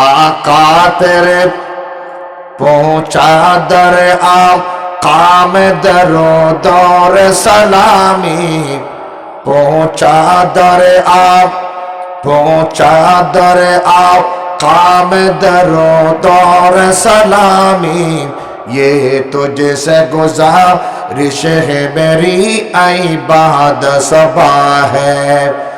आका तेरे पहुँचा दर आप काम दरो दौर सलामी। पहुँचा दर आप पहुँचा दर आप काम दरो दौर सलामी। ये तुझसे गुजारिश है मेरी आई बाद सबा है।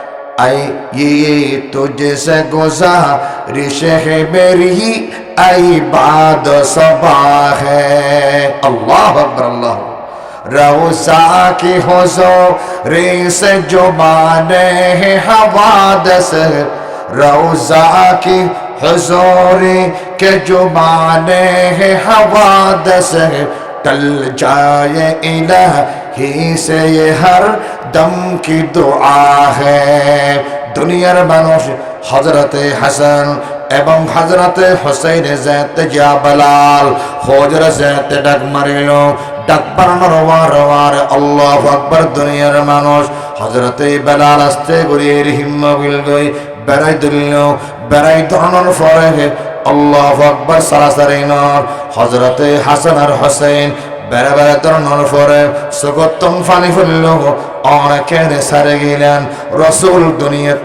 आई, ये तुझसे गुजारिश है, मेरी आई बाद सबा है। अल्लाह अल्लाह। रौसा की होजो रेस जो माने है हवादस। रौजा की हजोरे, के जो माने है हवादस। टल जाए इलाही से ये हर दम की दुआ है দুনিয়ার মানুষ হজরতে হাসান এবং হজরতে হোসেন যেতে যা বেলাল হজর যেতে ডাক মারিল ডাক বানানোর ওয়ার ওয়ার আল্লাহ আকবর দুনিয়ার মানুষ হজরতে বেলাল আসতে গড়িয়ে হিম্ম গিল গই বেড়াই দিল বেড়াই ধরনের পরে আল্লাহ আকবর সারাসারি নর হজরতে হাসান আর হোসেন বেড়া বেড়া তোর নল ফরে সুগতম ফানি ফুলল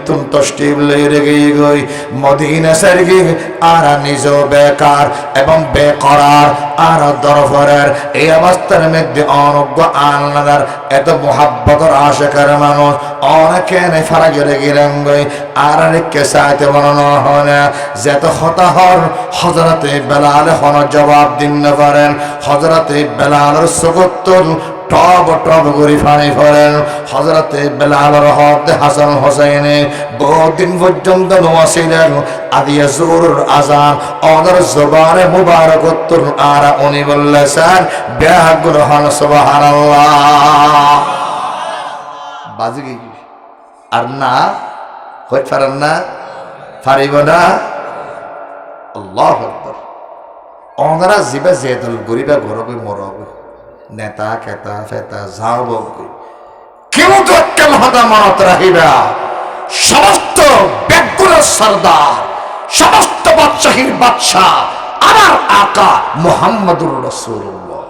তুম তষ্টিব লইরে গিয়ে গই। মদিনা গিয়ে আর নিজ বেকার এবং বেকরার, আর দরফরের এই অবস্থার মধ্যে অনজ্ঞ আল্লাহর এত মোহাব্বতর আশেকার মানুষ। অনেকে ফারা গেলে গেলেন গই। আর কে সাইতে মনে হয় না। যেত হতাহর হজরতে বেলালে হন জবাব দিন না পারেন। হজরতে বেলালের সুগত্তর টব টব করে ফানি ফেলেন। হজরতে বেলাল হদ হাসান হোসেনে বহুদিন পর্যন্ত নোয়াছিলেন আদিয়া জোর আজান অদর জবানে মুবারক উত্তর আর উনি বললে স্যার ব্যাগুল হন সুবাহান বাজি আর না? হইতে পারেন না? পারিব না? আল্লাহ আকবর। অনারা জিবা জেদল গরিবা গরবে মরবে। নেতা কেতা ফেতা ঝাড় বকবে কেউ তো একাল হদা মনত রাখিবা সমস্ত বেগুনের সর্দার, সমস্ত বাদশাহীর বাদশাহ, আমার আকা মোহাম্মদুর রসুল্লাহ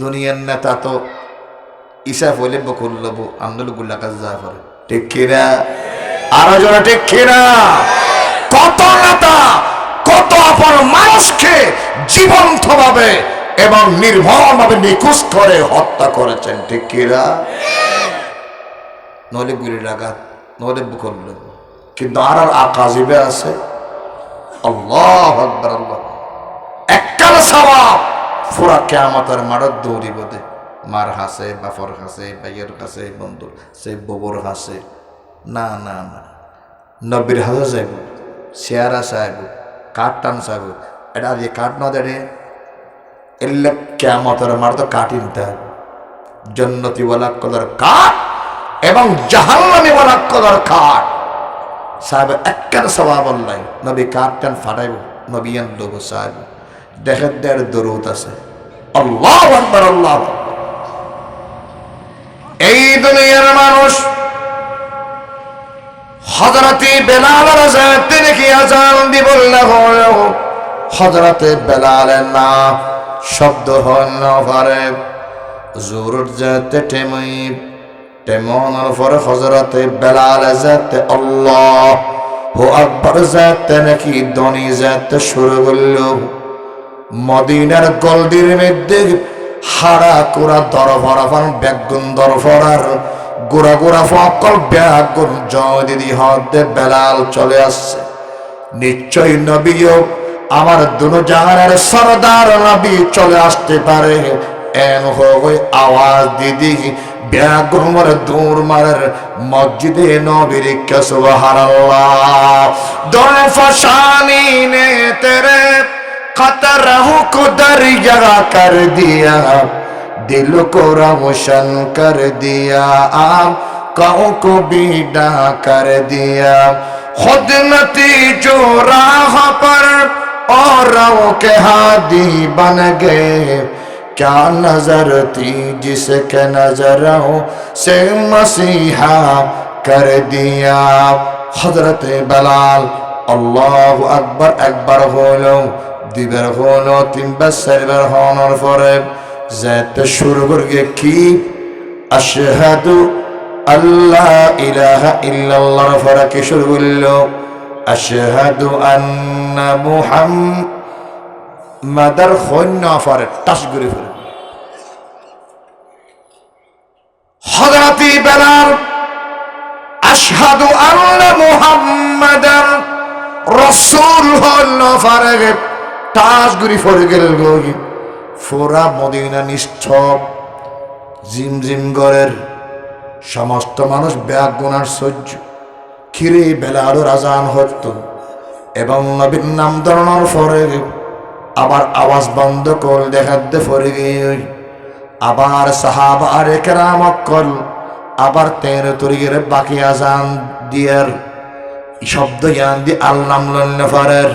দুনিয়ার নেতা তো ইসা হইলে বকুল লবু গুল্লা কাজ যা করে। ঠিক কিনা? আরও জোরে, ঠিক কিনা? কত নেতা কত আপন মানুষকে জীবন্ত ভাবে এবং নির্মম ভাবে নিখোঁজ করে হত্যা করেছেন, ঠিক কিনা নলে গুলি লাগাত নলে বুকল কিন্তু আর আর আকাজিবে আছে? আল্লাহ আকবার, আল্লাহ এককাল সবাব পুরা কেয়ামতের মারত দৌড়িব দে। মার হাসে, বাপর হাসে, ভাইয়ের কাছে বন্ধুর সে ববর হাসে। না না না। নব্বীর হাসে যাইব চেয়ারা চাইব। কাঠ টান চাইব এটা দিয়ে কাঠ না দেড়ে, এলে কেয়ামতের মার তো কাটি নিতে হবে। জন্নতিওয়ালা কদর কাঠ এবং জাহান্নামিওয়ালা কদর কাঠ সাহেব, একখান স্বভাব নাই নবী কাঠ টান ফাটাইব নবীয়ান লোক সাহেব। দেখেন দেড় দরুদ আছে। আল্লাহ আকবার, আল্লাহ এই দুনিয়ার মানুষ হজরতে বেলাল রাজাতে নাকি আজান দিব হজরতে বেলালের না শব্দ হন পারে। জোরুর যেতে টেমই টেমনের পরে হজরতে বেলাল যেতে আল্লাহ। ও আকবর যেতে নাকি দনি যেতে শুরু করল। মদিনার গলদির মধ্যে হাড়া কুড়া দরফরাফান বেগুন দরফরার গোড়া গোড়া ফকল ব্যাগুন জয়দিদি হতে বেলাল চলে আসছে। নিশ্চয় নবীও আমার দুজাহানের সরদার নবী চলে আসতে পারে। এন হয়ে আওয়াজ দিদি ব্যাগুমার দূর মারের মসজিদে নবীর সুবহানাল্লাহ। দফাশানি নে তেরে রহু হুক দরিয়া কর দিয়া। दिल को रोशन कर दिया आम काओ को बीडा कर दिया खुद नती जो राह पर और के हादी बन गए क्या नजर थी जिसके नजरों से मसीहा कर दिया হজরতে বেলাল আল্লাহ আকবার একবার হইল দুইবার হইল তিনবার চারবার হওয়ার পরে যাতে শুরু করবে কি আশহাদু আল্লাহ ইলাহা ইল্লাল্লাহর পরে কি শুরু করল আশহাদু আন্না মুহাম্মাদার খন্য পরে টাস করে ফেলে হযরতি বেলাল আশহাদু আন্না মুহাম্মাদান রাসূল হল ফারগে টাস গুরি ফরে গেল গই ফোরা মদিনা নিষ্ঠব, জিম জিম গরের সমস্ত মানুষ ব্যাগ গুনার সহ্য। খিরে বেলারও রাজান হত এবং নবীর নাম ধরনের ফরে আবার আওয়াজ বন্ধ কর দেখাতে ফরে গিয়ে আবার সাহাবা আর একরাম কল আবার তেরো তরিগের বাকি আজান দিয়ার। শব্দ জ্ঞান দি আল্লাম লন্নফারের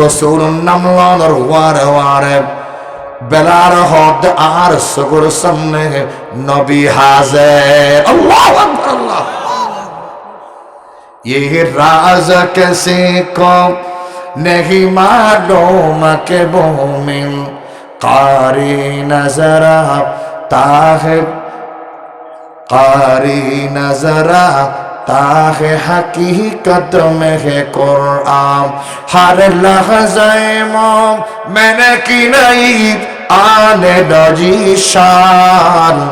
রসুল নাম লনর ওয়ারে ওয়ারে বেলার হদ আর সগুর সামনে নবী হাজির আল্লাহ আকবার আল্লাহ ये राज कैसे को नहीं मालूम के मोमिन कारी नजर ताहे कारी नजर ताहे हकीकत में है कुरान हर लहजे मोम मैंने की नहीं आने डजी शान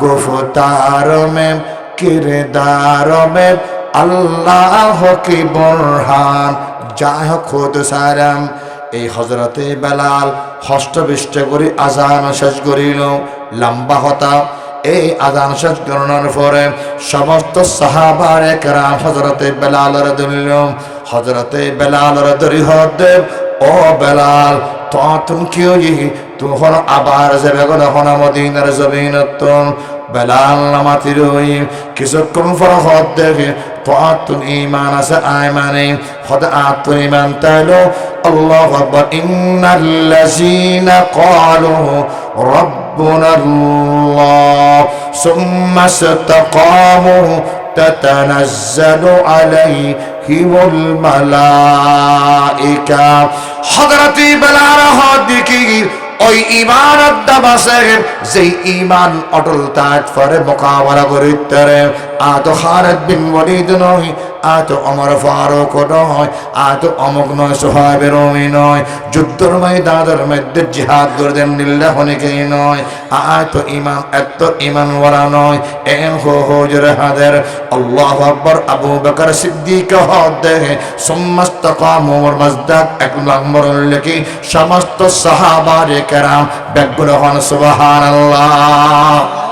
गुफ्तार में किरदार में আল্লাহ কি বরহান যাই হোক খোদ সারাম এই হজরতে বেলাল হস্তবিষ্ট করি আজান শেষ করিল লম্বা হতা এই আজান শেষ করানোর পরে সমস্ত সাহাবার একরাম হজরতে বেলালরে ধরিল হজরতে বেলালরে ধরি হদেব ও বেলাল কি তুহন আবার যে বেগন হন মদিনার জমিনত্তম বেলাল নামাতি রই, কিছুক্ষণ পর মানে? হদ দেখে তোয়াত্তুন ইমান আছে আইমানে হদ আত্মুন ইমান তাইলো? আল্লাহ আকবর। ইন্নাল্লাযীনা ক্বালু রব্ব ربنا الله ثم استقاموا تتنزل عليهم الملائكة حضرتي بلال هادكي ওই ইমান আছে যেই ইমান অটল তাজ ফরে মোকাবেলা করিতে আত খারেদ বিন ওয়ালিদ নয়, আত অমর ফারুক নয়, আত অমুক নয় সোহাবের রমি নয়, যুদ্ধর ময়দানের মধ্যে জিহাদ করতেন নিল্লাহ অনেকেই নয়, আত ইমান এত ইমান ওয়ালা নয়, এম হো হোজর হাদের, আল্লাহ আকবর, আবু বকর সিদ্দিক হদ দেখে সমস্ত কাম ওমর মজদাক এক নম্বর লেখি, সমস্ত সাহাবারে কেরাম ব্যাগুলো হন, সুবহানাল্লাহ।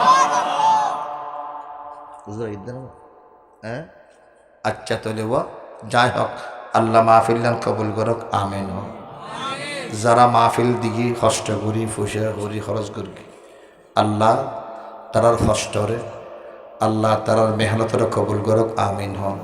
আচ্ছা তাহলে ও, যাই হোক, আল্লাহ মাহফিল্লান কবুল করক, আমেন। যারা মাহফিল দিঘি কষ্ট করি ফুসে করি, খরচ করি, আল্লাহ তারার কষ্টরে, আল্লাহ তারার মেহনতরে কবুল করক, আমিন। হন